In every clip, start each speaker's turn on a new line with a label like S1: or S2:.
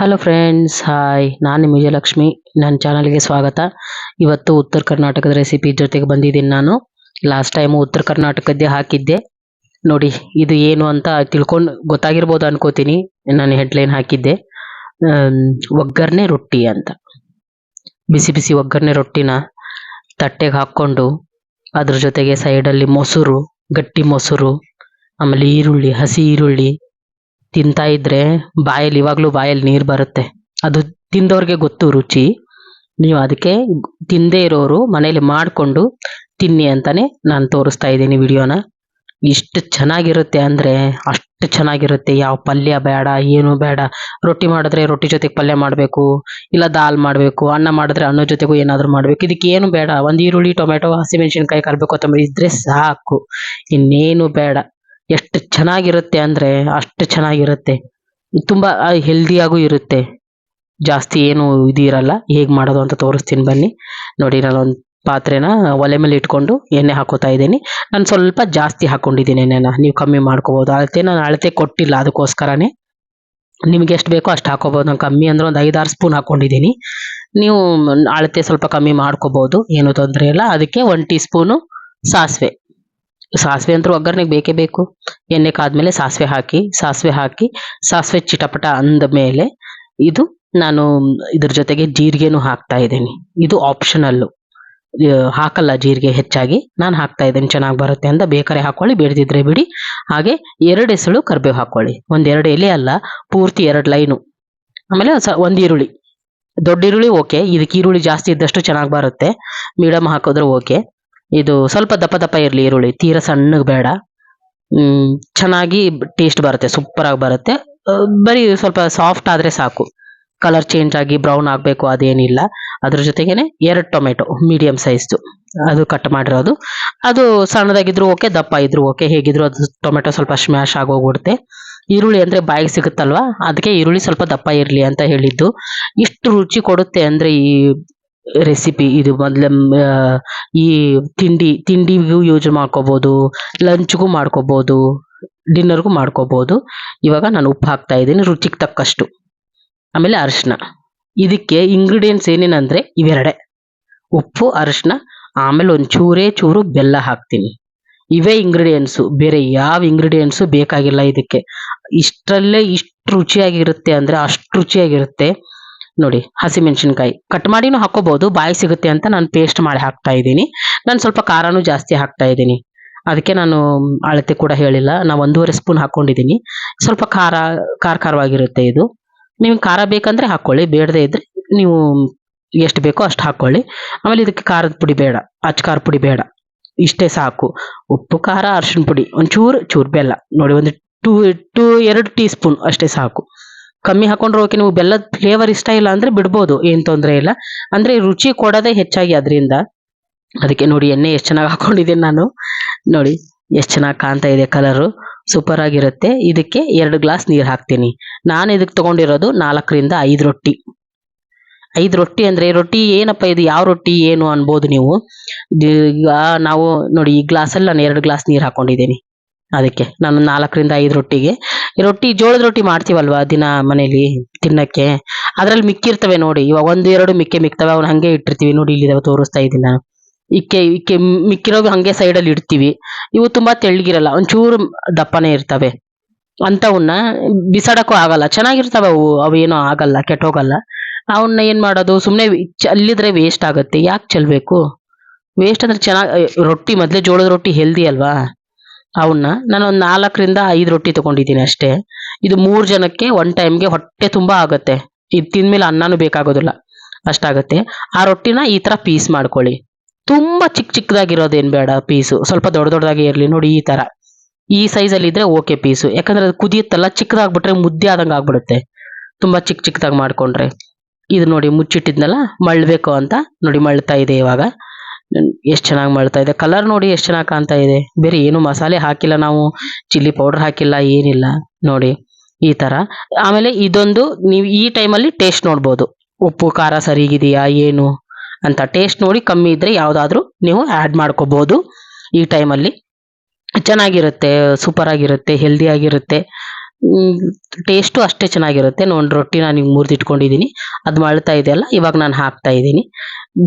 S1: Hello friends hi ನಾನು ವಿಜಯಲಕ್ಷ್ಮಿ. ನನ್ನ ಚಾನಲ್ಗೆ ಸ್ವಾಗತ. ಇವತ್ತು ಉತ್ತರ ಕರ್ನಾಟಕದ ರೆಸಿಪಿ ಜೊತೆಗೆ ಬಂದಿದ್ದೀನಿ ನಾನು. ಲಾಸ್ಟ್ ಟೈಮು ಉತ್ತರ ಕರ್ನಾಟಕದ್ದೇ ಹಾಕಿದ್ದೆ. ನೋಡಿ, ಇದು ಏನು ಅಂತ ತಿಳ್ಕೊಂಡು ಗೊತ್ತಾಗಿರ್ಬೋದು ಅನ್ಕೋತೀನಿ. ನಾನು ಹೆಡ್ಲೈನ್ ಹಾಕಿದ್ದೆ. ಒಗ್ಗರಣೆ ರೊಟ್ಟಿ ಅಂತ. ಬಿಸಿ ಬಿಸಿ ಒಗ್ಗರಣೆ ರೊಟ್ಟಿನ ತಟ್ಟೆಗೆ ಹಾಕ್ಕೊಂಡು, ಅದ್ರ ಜೊತೆಗೆ ಸೈಡಲ್ಲಿ ಮೊಸರು, ಗಟ್ಟಿ ಮೊಸರು, ಆಮೇಲೆ ಈರುಳ್ಳಿ, ಹಸಿ ಈರುಳ್ಳಿ ತಿಂತಾ ಇದ್ರೆ ಬಾಯಲ್ಲಿ, ಇವಾಗ್ಲೂ ಬಾಯಲ್ಲಿ ನೀರು ಬರುತ್ತೆ. ಅದು ತಿಂದವ್ರಿಗೆ ಗೊತ್ತು ರುಚಿ. ನೀವು ಅದಕ್ಕೆ ತಿಂದೇ ಇರೋರು ಮನೇಲಿ ಮಾಡಿಕೊಂಡು ತಿನ್ನಿ ಅಂತಾನೆ ನಾನು ತೋರಿಸ್ತಾ ಇದ್ದೀನಿ ವಿಡಿಯೋನ. ಇಷ್ಟು ಚೆನ್ನಾಗಿರುತ್ತೆ ಅಂದ್ರೆ ಅಷ್ಟು ಚೆನ್ನಾಗಿರುತ್ತೆ. ಯಾವ ಪಲ್ಯ ಬೇಡ, ಏನು ಬೇಡ. ರೊಟ್ಟಿ ಮಾಡಿದ್ರೆ ರೊಟ್ಟಿ ಜೊತೆಗೆ ಪಲ್ಯ ಮಾಡಬೇಕು, ಇಲ್ಲ ದಾಲ್ ಮಾಡಬೇಕು, ಅನ್ನ ಮಾಡಿದ್ರೆ ಅನ್ನ ಜೊತೆಗೂ ಏನಾದರೂ ಮಾಡಬೇಕು. ಇದಕ್ಕೆ ಏನು ಬೇಡ. ಒಂದು ಈರುಳ್ಳಿ ಟೊಮೆಟೊ ಹಸಿಮೆಣಸಿನ್ಕಾಯಿ ಕರಿಬೇಕು, ಕೊತ್ತಂಬರಿ ಇದ್ರೆ ಸಾಕು. ಇನ್ನೇನು ಬೇಡ. ಎಷ್ಟು ಚೆನ್ನಾಗಿರುತ್ತೆ ಅಂದರೆ ಅಷ್ಟು ಚೆನ್ನಾಗಿರುತ್ತೆ. ತುಂಬ ಹೆಲ್ದಿಯಾಗೂ ಇರುತ್ತೆ. ಜಾಸ್ತಿ ಏನು ಇದು ಇರಲ್ಲ. ಹೇಗೆ ಮಾಡೋದು ಅಂತ ತೋರಿಸ್ತೀನಿ ಬನ್ನಿ. ನೋಡಿ ಒಂದು ಪಾತ್ರೆನ ಒಲೆ ಮೇಲೆ ಇಟ್ಕೊಂಡು ಎಣ್ಣೆ ಹಾಕೋತಾ ಇದ್ದೀನಿ. ನಾನು ಸ್ವಲ್ಪ ಜಾಸ್ತಿ ಹಾಕೊಂಡಿದ್ದೀನಿ ಎಣ್ಣೆನ. ನೀವು ಕಮ್ಮಿ ಮಾಡ್ಕೋಬೋದು. ಅಳತೆ ನಾನು ಅಳತೆ ಕೊಟ್ಟಿಲ್ಲ ಅದಕ್ಕೋಸ್ಕರನೇ. ನಿಮ್ಗೆ ಎಷ್ಟು ಬೇಕೋ ಅಷ್ಟು ಹಾಕೋಬೋದು. ನಾನು ಕಮ್ಮಿ ಅಂದ್ರೆ ಒಂದು ಐದಾರು ಸ್ಪೂನ್ ಹಾಕೊಂಡಿದ್ದೀನಿ. ನೀವು ಅಳತೆ ಸ್ವಲ್ಪ ಕಮ್ಮಿ ಮಾಡ್ಕೋಬೋದು. ಏನು ತೊಂದರೆ ಇಲ್ಲ. ಅದಕ್ಕೆ ಒನ್ ಟೀ ಸ್ಪೂನು ಸಾಸಿವೆ. ಸಾಸಿವೆ ಅಂತೂ ಒಗ್ಗರಣೆಗೆ ಬೇಕೇ ಬೇಕು. ಎಣ್ಣೆ ಕಾದ್ಮೇಲೆ ಸಾಸಿವೆ ಹಾಕಿ ಸಾಸಿವೆ ಹಾಕಿ, ಸಾಸಿವೆ ಚಿಟಪಟ ಅಂದ ಮೇಲೆ ಇದು ನಾನು ಇದ್ರ ಜೊತೆಗೆ ಜೀರಿಗೆನೂ ಹಾಕ್ತಾ ಇದ್ದೀನಿ. ಇದು ಆಪ್ಷನಲ್ಲು ಹಾಕಲ್ಲ ಜೀರಿಗೆ ಹೆಚ್ಚಾಗಿ. ನಾನು ಹಾಕ್ತಾ ಇದ್ದೀನಿ, ಚೆನ್ನಾಗಿ ಬರುತ್ತೆ ಅಂತ ಬೇಕರೆ ಹಾಕೊಳ್ಳಿ, ಬೇಡದಿದ್ರೆ ಬಿಡಿ. ಹಾಗೆ ಎರಡು ಎಸಳು ಕರ್ಬೇವು ಹಾಕೊಳ್ಳಿ. ಒಂದ್ ಎರಡು ಎಲೆ ಅಲ್ಲ, ಪೂರ್ತಿ ಎರಡು ಲೈನು. ಆಮೇಲೆ ಸ, ಒಂದು ಈರುಳ್ಳಿ. ದೊಡ್ಡ ಈರುಳ್ಳಿ ಓಕೆ. ಇದಕ್ಕೆ ಈರುಳ್ಳಿ ಜಾಸ್ತಿ ಇದ್ದಷ್ಟು ಚೆನ್ನಾಗಿ ಬರುತ್ತೆ. ಮೀಡಿಯಮ್ ಹಾಕಿದ್ರೆ ಓಕೆ. ಇದು ಸ್ವಲ್ಪ ದಪ್ಪ ದಪ್ಪ ಇರಲಿ ಈರುಳ್ಳಿ. ತೀರಾ ಸಣ್ಣಗೆ ಬೇಡ. ಚೆನ್ನಾಗಿ ಟೇಸ್ಟ್ ಬರುತ್ತೆ ಸೂಪರ್ ಆಗಿ ಬರುತ್ತೆ. ಬರೀ ಸ್ವಲ್ಪ ಸಾಫ್ಟ್ ಆದರೆ ಸಾಕು. ಕಲರ್ ಚೇಂಜ್ ಆಗಿ ಬ್ರೌನ್ ಆಗಬೇಕು, ಅದೇನಿಲ್ಲ. ಅದ್ರ ಜೊತೆಗೇನೆ ಎರಡು ಟೊಮೆಟೊ ಮೀಡಿಯಂ ಸೈಜ್ದು ಅದು ಕಟ್ ಮಾಡಿರೋದು. ಅದು ಸಣ್ಣದಾಗಿದ್ರು ಓಕೆ ದಪ್ಪ ಇದ್ರು ಓಕೆ ಹೇಗಿದ್ರು ಅದು ಟೊಮೆಟೊ ಸ್ವಲ್ಪ ಸ್ಮ್ಯಾಶ್ ಆಗೋಗ್ಬಿಡುತ್ತೆ. ಈರುಳ್ಳಿ ಅಂದರೆ ಬಾಯಿಗೆ ಸಿಗುತ್ತಲ್ವಾ? ಅದಕ್ಕೆ ಈರುಳ್ಳಿ ಸ್ವಲ್ಪ ದಪ್ಪ ಇರಲಿ ಅಂತ ಹೇಳಿದ್ದು. ಇಷ್ಟು ರುಚಿ ಕೊಡುತ್ತೆ ಅಂದರೆ ಈ ರೆಸಿಪಿ ಇದು ಮೊದ್ಲ ಈ ತಿಂಡಿ, ತಿಂಡಿಗೂ ಯೂಸ್ ಮಾಡ್ಕೋಬಹುದು ಲಂಚ್ಗೂ ಮಾಡ್ಕೋಬಹುದು ಡಿನ್ನರ್ಗೂ ಮಾಡ್ಕೋಬಹುದು ಇವಾಗ ನಾನು ಉಪ್ಪು ಹಾಕ್ತಾ ಇದ್ದೀನಿ, ರುಚಿಗೆ ತಕ್ಕಷ್ಟು. ಆಮೇಲೆ ಅರಿಶಿನ. ಇದಕ್ಕೆ ಇಂಗ್ರೀಡಿಯೆಂಟ್ಸ್ ಏನೇನಂದ್ರೆ ಇವೆರಡೆ. ಉಪ್ಪು, ಅರಿಶಿನ, ಆಮೇಲೆ ಒಂದು ಚೂರೇ ಚೂರು ಬೆಲ್ಲ ಹಾಕ್ತೀನಿ. ಇವೇ ಇಂಗ್ರೀಡಿಯೆಂಟ್ಸು ಬೇರೆ ಯಾವ ಇಂಗ್ರೀಡಿಯೆಂಟ್ಸು ಬೇಕಾಗಿಲ್ಲ ಇದಕ್ಕೆ. ಇಷ್ಟರಲ್ಲೇ ಇಷ್ಟು ರುಚಿಯಾಗಿರುತ್ತೆ ಅಂದರೆ ಅಷ್ಟು ರುಚಿಯಾಗಿರುತ್ತೆ. ನೋಡಿ, ಹಸಿಮೆಣಸಿನ್ಕಾಯಿ. ಕಟ್ ಮಾಡಿನೂ ಹಾಕೋಬಹುದು ಬಾಯಿ ಸಿಗುತ್ತೆ ಅಂತ ನಾನು ಪೇಸ್ಟ್ ಮಾಡಿ ಹಾಕ್ತಾ ಇದ್ದೀನಿ. ನಾನು ಸ್ವಲ್ಪ ಖಾರನೂ ಜಾಸ್ತಿ ಹಾಕ್ತಾ ಇದ್ದೀನಿ. ಅದಕ್ಕೆ ನಾನು ಅಳತೆ ಕೂಡ ಹೇಳಿಲ್ಲ. ನಾವು ಒಂದೂವರೆ ಸ್ಪೂನ್ ಹಾಕೊಂಡಿದ್ದೀನಿ ಸ್ವಲ್ಪ ಖಾರ ಖಾರ ಖಾರವಾಗಿರುತ್ತೆ ಇದು. ನಿಮ್ಗೆ ಖಾರ ಬೇಕಂದ್ರೆ ಹಾಕೊಳ್ಳಿ, ಬೇಡದೆ ಇದ್ರೆ ನೀವು ಎಷ್ಟು ಬೇಕೋ ಅಷ್ಟು ಹಾಕೊಳ್ಳಿ. ಆಮೇಲೆ ಇದಕ್ಕೆ ಖಾರದ ಪುಡಿ ಬೇಡ, ಅಚ್ಚ ಖಾರ ಪುಡಿ ಬೇಡ. ಇಷ್ಟೇ ಸಾಕು. ಉಪ್ಪು, ಖಾರ ಅರ್ಶಿನ ಪುಡಿ, ಒಂಚೂರು ಚೂರು ಬೆಲ್ಲ. ನೋಡಿ, ಒಂದು ಟೂ ಟೂ ಎರಡು ಟೀ ಸ್ಪೂನ್ ಅಷ್ಟೇ ಸಾಕು. ಕಮ್ಮಿ ಹಾಕೊಂಡ್ರೆ ಓಕೆ ನೀವು ಬೆಲ್ಲದ ಫ್ಲೇವರ್ ಇಷ್ಟ ಇಲ್ಲ ಅಂದ್ರೆ ಬಿಡ್ಬೋದು, ಏನ್ ತೊಂದರೆ ಇಲ್ಲ. ಅಂದ್ರೆ ರುಚಿ ಕೊಡೋದೇ ಹೆಚ್ಚಾಗಿ ಅದರಿಂದ. ಅದಕ್ಕೆ ನೋಡಿ, ಎಣ್ಣೆ ಎಷ್ಟು ಚೆನ್ನಾಗಿ ಹಾಕೊಂಡಿದ್ದೀನಿ ನಾನು. ನೋಡಿ, ಎಷ್ಟು ಚೆನ್ನಾಗಿ ಕಾಣ್ತಾ ಇದೆ ಕಲರು ಸೂಪರ್ ಆಗಿರುತ್ತೆ. ಇದಕ್ಕೆ ಎರಡು ಗ್ಲಾಸ್ ನೀರು ಹಾಕ್ತೀನಿ. ನಾನು ಇದಕ್ಕೆ ತಗೊಂಡಿರೋದು ನಾಲ್ಕರಿಂದ ಐದು ರೊಟ್ಟಿ. ಐದು ರೊಟ್ಟಿ ಅಂದ್ರೆ ರೊಟ್ಟಿ ಏನಪ್ಪ, ಇದು ಯಾವ ರೊಟ್ಟಿ, ಏನು ಅನ್ಬೋದು ನೀವು. ನಾವು, ನೋಡಿ, ಈ ಗ್ಲಾಸಲ್ಲಿ ನಾನು ಎರಡು ಗ್ಲಾಸ್ ನೀರು ಹಾಕೊಂಡಿದ್ದೀನಿ. ಅದಕ್ಕೆ ನಾನು ನಾಲ್ಕರಿಂದ ಐದು ರೊಟ್ಟಿಗೆ. ರೊಟ್ಟಿ ಜೋಳದ ರೊಟ್ಟಿ ಮಾಡ್ತೀವಲ್ವಾ ದಿನ ಮನೇಲಿ ತಿನ್ನಕ್ಕೆ? ಅದ್ರಲ್ಲಿ ಮಿಕ್ಕಿರ್ತವೆ ನೋಡಿ, ಇವಾಗ ಒಂದು, ಎರಡು ಮಿಕ್ಕೆ ಮಿಕ್ತವೆ, ಅವ್ನ ಹಂಗೆ ಇಟ್ಟಿರ್ತೀವಿ ನೋಡಿ ಇಲ್ಲಿದಾವೆ ತೋರಿಸ್ತಾ ಇದ್ದೀನಿ. ನಾನು ಇಕ್ಕೆ ಇಕ್ಕೆ ಮಿಕ್ಕಿರೋದು ಹಂಗೆ ಸೈಡಲ್ಲಿ ಇಡ್ತೀವಿ. ಇವು ತುಂಬಾ ತೆಳ್ಳಗಿರಲ್ಲ, ಒಂಚೂರು ದಪ್ಪನೇ ಇರ್ತವೆ. ಅಂತವನ್ನ ಬಿಸಾಡಕ್ಕೂ ಆಗಲ್ಲ, ಚೆನ್ನಾಗಿರ್ತವೆ ಅವು ಅವೇನೋ ಆಗಲ್ಲ, ಕೆಟ್ಟೋಗಲ್ಲ. ಅವನ್ನ ಏನು ಮಾಡೋದು ಸುಮ್ಮನೆ ಅಲ್ಲಿದ್ರೆ ವೇಸ್ಟ್ ಆಗುತ್ತೆ. ಯಾಕೆ ಚೆಲ್ಬೇಕು? ವೇಸ್ಟ್ ಅಂದ್ರೆ ಚೆನ್ನಾಗಿ, ರೊಟ್ಟಿ ಮೊದಲೇ ಜೋಳದ ರೊಟ್ಟಿ ಹೆಲ್ದಿ ಅಲ್ವಾ? ಅವನ್ನ. ನಾನು ಒಂದು ನಾಲ್ಕರಿಂದ ಐದು ರೊಟ್ಟಿ ತಗೊಂಡಿದ್ದೀನಿ ಅಷ್ಟೇ. ಇದು ಮೂರು ಜನಕ್ಕೆ ಒನ್ ಟೈಮ್ಗೆ ಹೊಟ್ಟೆ ತುಂಬ ಆಗುತ್ತೆ. ಇದು ತಿಂದ್ಮೇಲೆ ಅನ್ನನೂ ಬೇಕಾಗೋದಿಲ್ಲ. ಅಷ್ಟಾಗುತ್ತೆ. ಆ ರೊಟ್ಟಿನ ಈ ಥರ ಪೀಸ್ ಮಾಡ್ಕೊಳ್ಳಿ. ತುಂಬ ಚಿಕ್ಕ ಚಿಕ್ಕದಾಗಿರೋದೇನು ಬೇಡ ಪೀಸು ಸ್ವಲ್ಪ ದೊಡ್ಡ ದೊಡ್ಡದಾಗಿ ಇರಲಿ. ನೋಡಿ ಈ ಥರ ಈ ಸೈಜಲ್ಲಿ ಇದ್ರೆ ಓಕೆ ಪೀಸು ಯಾಕಂದ್ರೆ ಅದು ಕುದಿಯುತ್ತಲ್ಲ, ಚಿಕ್ಕದಾಗ್ಬಿಟ್ರೆ ಮುದ್ದೆ ಆದಂಗೆ ಆಗ್ಬಿಡುತ್ತೆ. ತುಂಬ ಚಿಕ್ಕ ಚಿಕ್ಕದಾಗಿ ಮಾಡ್ಕೊಂಡ್ರೆ. ಇದು ನೋಡಿ ಮುಚ್ಚಿಟ್ಟಿದ್ನಲ್ಲ ಮಳ್ಳಬೇಕು ಅಂತ ನೋಡಿ ಮಳ್ತಾ ಇದೆ ಇವಾಗ. ಎಷ್ಟು ಚೆನ್ನಾಗಿ ಮಾಡ್ತಾ ಇದೆ. ಕಲರ್ ನೋಡಿ ಎಷ್ಟು ಚೆನ್ನಾಗಿ ಕಾಣ್ತಾ ಇದೆ. ಬೇರೆ ಏನು ಮಸಾಲೆ ಹಾಕಿಲ್ಲ ನಾವು. ಚಿಲ್ಲಿ ಪೌಡರ್ ಹಾಕಿಲ್ಲ, ಏನಿಲ್ಲ. ನೋಡಿ, ಈ ತರ. ಆಮೇಲೆ ಇದೊಂದು ನೀವು ಈ ಟೈಮಲ್ಲಿ ಟೇಸ್ಟ್ ನೋಡ್ಬೋದು. ಉಪ್ಪು, ಖಾರ ಸರಿಗಿದೆಯಾ, ಏನು ಅಂತ ಟೇಸ್ಟ್ ನೋಡಿ ಕಮ್ಮಿ ಇದ್ರೆ ಯಾವುದಾದ್ರೂ ನೀವು ಆ್ಯಡ್ ಮಾಡ್ಕೋಬಹುದು ಈ ಟೈಮಲ್ಲಿ ಚೆನ್ನಾಗಿರುತ್ತೆ ಸೂಪರ್ ಆಗಿರುತ್ತೆ ಹೆಲ್ದಿ ಆಗಿರುತ್ತೆ. ಟೇಸ್ಟು ಅಷ್ಟೇ ಚೆನ್ನಾಗಿರುತ್ತೆ. ನೋಡಿ ರೊಟ್ಟಿ ನಾನು ಹಿಂಗೆ ಮುರಿದಿಟ್ಕೊಂಡಿದ್ದೀನಿ ಅದು ಮಳ್ತಾ ಇದೆಯಲ್ಲ ಇವಾಗ ನಾನು ಹಾಕ್ತಾ ಇದ್ದೀನಿ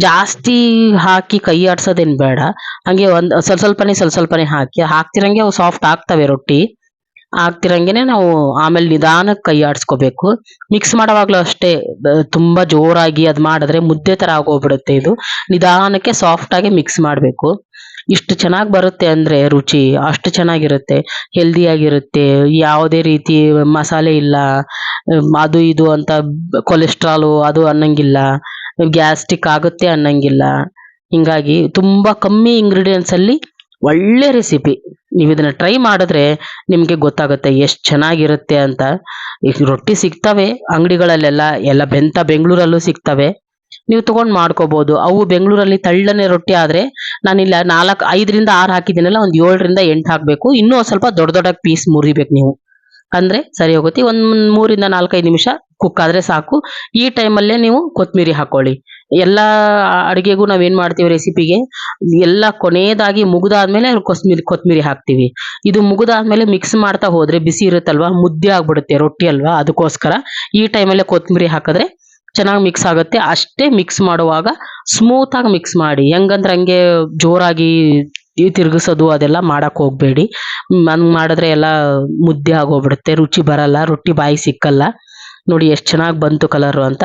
S1: ಜಾಸ್ತಿ ಹಾಕಿ ಕೈ ಆಡ್ಸೋದೇನು ಬೇಡ. ಹಂಗೆ ಒಂದು ಸ್ವಲ್ಪ ಸ್ವಲ್ಪನೇ ಸ್ವಲ್ಪ ಸ್ವಲ್ಪನೇ ಹಾಕಿ. ಹಾಕ್ತಿರಂಗೆ ಅವು ಸಾಫ್ಟ್ ಆಗ್ತವೆ ರೊಟ್ಟಿ. ಆಗ್ತಿರಂಗೆ ನಾವು ಆಮೇಲೆ ನಿಧಾನಕ್ಕೆ ಕೈ ಆಡಿಸ್ಕೋಬೇಕು. ಮಿಕ್ಸ್ ಮಾಡೋವಾಗಲೂ ಅಷ್ಟೇ ತುಂಬ ಜೋರಾಗಿ ಅದು ಮಾಡಿದ್ರೆ ಮುದ್ದೆ ಥರ ಆಗೋಗ್ಬಿಡುತ್ತೆ ಇದು. ನಿಧಾನಕ್ಕೆ ಸಾಫ್ಟ್ ಆಗಿ ಮಿಕ್ಸ್ ಮಾಡಬೇಕು. ಇಷ್ಟು ಚೆನ್ನಾಗಿ ಬರುತ್ತೆ ಅಂದರೆ ರುಚಿ, ಅಷ್ಟು ಚೆನ್ನಾಗಿರುತ್ತೆ ಹೆಲ್ದಿಯಾಗಿರುತ್ತೆ ಯಾವುದೇ ರೀತಿ ಮಸಾಲೆ ಇಲ್ಲ, ಅದು ಇದು ಅಂತ ಕೊಲೆಸ್ಟ್ರಾಲು ಅದು ಅನ್ನಂಗಿಲ್ಲ ಗ್ಯಾಸ್ಟಿಕ್ ಆಗುತ್ತೆ ಅನ್ನಂಗಿಲ್ಲ. ಹಿಂಗಾಗಿ ತುಂಬ ಕಮ್ಮಿ ಇಂಗ್ರೀಡಿಯೆಂಟ್ಸಲ್ಲಿ ಒಳ್ಳೆ ರೆಸಿಪಿ ನೀವು ಇದನ್ನು ಟ್ರೈ ಮಾಡಿದ್ರೆ ನಿಮಗೆ ಗೊತ್ತಾಗುತ್ತೆ ಎಷ್ಟು ಚೆನ್ನಾಗಿರುತ್ತೆ ಅಂತ. ಈಗ ರೊಟ್ಟಿ ಸಿಗ್ತವೆ ಅಂಗಡಿಗಳಲ್ಲೆಲ್ಲ, ಎಲ್ಲ ಬೆಂತ ಬೆಂಗಳೂರಲ್ಲೂ ಸಿಗ್ತವೆ. ನೀವು ತಗೊಂಡು ಮಾಡ್ಕೋಬಹುದು ಅವು ಬೆಂಗಳೂರಲ್ಲಿ ತಳ್ಳನೆ ರೊಟ್ಟಿ ಆದ್ರೆ ನಾನಿಲ್ಲ ನಾಲ್ಕು ಐದರಿಂದ ಆರು ಹಾಕಿದ್ದೀನಲ್ಲ, ಒಂದು ಏಳರಿಂದ ಎಂಟು ಹಾಕ್ಬೇಕು. ಇನ್ನೂ ಸ್ವಲ್ಪ ದೊಡ್ಡ ದೊಡ್ಡ ಪೀಸ್ ಮುರಿಬೇಕು ನೀವು. ಅಂದ್ರೆ ಸರಿ ಹೋಗುತ್ತೆ. ಒಂದ್ ಮೂರಿಂದ ನಾಲ್ಕೈದು ನಿಮಿಷ ಕುಕ್ ಆದ್ರೆ ಸಾಕು. ಈ ಟೈಮಲ್ಲೇ ನೀವು ಕೊತ್ತಂಬರಿ ಹಾಕೊಳ್ಳಿ. ಎಲ್ಲ ಅಡುಗೆಗೂ ನಾವೇನ್ ಮಾಡ್ತೀವಿ ರೆಸಿಪಿಗೆ? ಎಲ್ಲ ಕೊನೆಯದಾಗಿ ಮುಗಿದಾದ್ಮೇಲೆ ಕೊತ್ತಂಬರಿ ಕೊತ್ತಂಬರಿ ಹಾಕ್ತಿವಿ. ಇದು ಮುಗಿದಾದ್ಮೇಲೆ ಮಿಕ್ಸ್ ಮಾಡ್ತಾ ಹೋದ್ರೆ ಬಿಸಿ ಇರುತ್ತಲ್ವಾ? ಮುದ್ದೆ ಆಗ್ಬಿಡುತ್ತೆ ರೊಟ್ಟಿ ಅಲ್ವಾ? ಅದಕ್ಕೋಸ್ಕರ ಈ ಟೈಮಲ್ಲೇ ಕೊತ್ತಂಬರಿ ಹಾಕಿದ್ರೆ ಚೆನ್ನಾಗಿ ಮಿಕ್ಸ್ ಆಗುತ್ತೆ. ಅಷ್ಟೇ ಮಿಕ್ಸ್ ಮಾಡುವಾಗ ಸ್ಮೂತ್ ಆಗಿ ಮಿಕ್ಸ್ ಮಾಡಿ. ಹೆಂಗಂದ್ರೆ ಹಂಗೆ ಜೋರಾಗಿ ಈ ತಿರ್ಗಿಸೋದು ಅದೆಲ್ಲ ಮಾಡೋಕೆ ಹೋಗಬೇಡಿ. ಹಂಗೆ ಮಾಡಿದ್ರೆ ಎಲ್ಲ ಮುದ್ದೆ ಆಗೋಗ್ಬಿಡುತ್ತೆ. ರುಚಿ ಬರಲ್ಲ, ರೊಟ್ಟಿ ಬಾಯಿ ಸಿಕ್ಕಲ್ಲ. ನೋಡಿ ಎಷ್ಟು ಚೆನ್ನಾಗಿ ಬಂತು ಕಲರು ಅಂತ.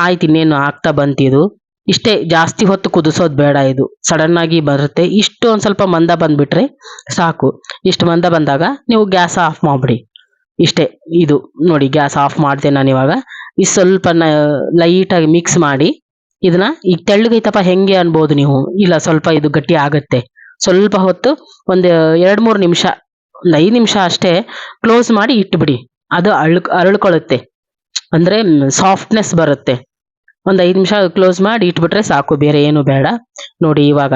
S1: ಆಯ್ತು ಇನ್ನೇನು ಆಗ್ತಾ ಬಂತಿದು. ಇಷ್ಟೇ ಜಾಸ್ತಿ ಹೊತ್ತು ಕುದಿಸೋದು ಬೇಡ ಇದು. ಸಡನ್ ಆಗಿ ಬರುತ್ತೆ. ಇಷ್ಟು ಒಂದು ಸ್ವಲ್ಪ ಮಂದ ಬಂದುಬಿಟ್ರೆ ಸಾಕು. ಇಷ್ಟು ಮಂದ ಬಂದಾಗ ನೀವು ಗ್ಯಾಸ್ ಆಫ್ ಮಾಡಿಬಿಡಿ. ಇಷ್ಟೇ ಇದು. ನೋಡಿ ಗ್ಯಾಸ್ ಆಫ್ ಮಾಡಿದೆ ನಾನು ಇವಾಗ ಈ ಸ್ವಲ್ಪ ಲೈಟಾಗಿ ಮಿಕ್ಸ್ ಮಾಡಿ ಇದನ್ನ ಈಗ ತೆಳ್ಳಗೈತಪ್ಪ ಹೆಂಗೆ ಅನ್ಬೋದು ನೀವು? ಇಲ್ಲ ಸ್ವಲ್ಪ ಇದು ಗಟ್ಟಿ ಆಗತ್ತೆ. ಸ್ವಲ್ಪ ಹೊತ್ತು ಒಂದು ಎರಡ್ ಮೂರು ನಿಮಿಷ, ಒಂದು ಐದು ನಿಮಿಷ ಅಷ್ಟೇ ಕ್ಲೋಸ್ ಮಾಡಿ ಇಟ್ಬಿಡಿ. ಅದು ಅಳ್ ಅರಳ್ಕೊಳ್ಳುತ್ತೆ ಅಂದ್ರೆ ಸಾಫ್ಟ್ನೆಸ್ ಬರುತ್ತೆ. ಒಂದು ಐದು ನಿಮಿಷ ಕ್ಲೋಸ್ ಮಾಡಿ ಇಟ್ಬಿಟ್ರೆ ಸಾಕು. ಬೇರೆ ಏನು ಬೇಡ. ನೋಡಿ ಇವಾಗ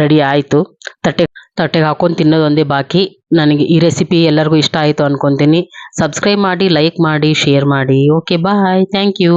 S1: ರೆಡಿ ಆಯ್ತು. ತಟ್ಟೆ ತಟ್ಟೆಗೆ ಹಾಕೊಂಡು ತಿನ್ನೋದೊಂದೇ ಬಾಕಿ. ನನಗೆ ಈ ರೆಸಿಪಿ ಎಲ್ಲರಿಗೂ ಇಷ್ಟ ಆಯಿತು ಅಂದ್ಕೊತೀನಿ ಸಬ್ಸ್ಕ್ರೈಬ್ ಮಾಡಿ ಲೈಕ್ ಮಾಡಿ ಶೇರ್ ಮಾಡಿ. Okay bye thank you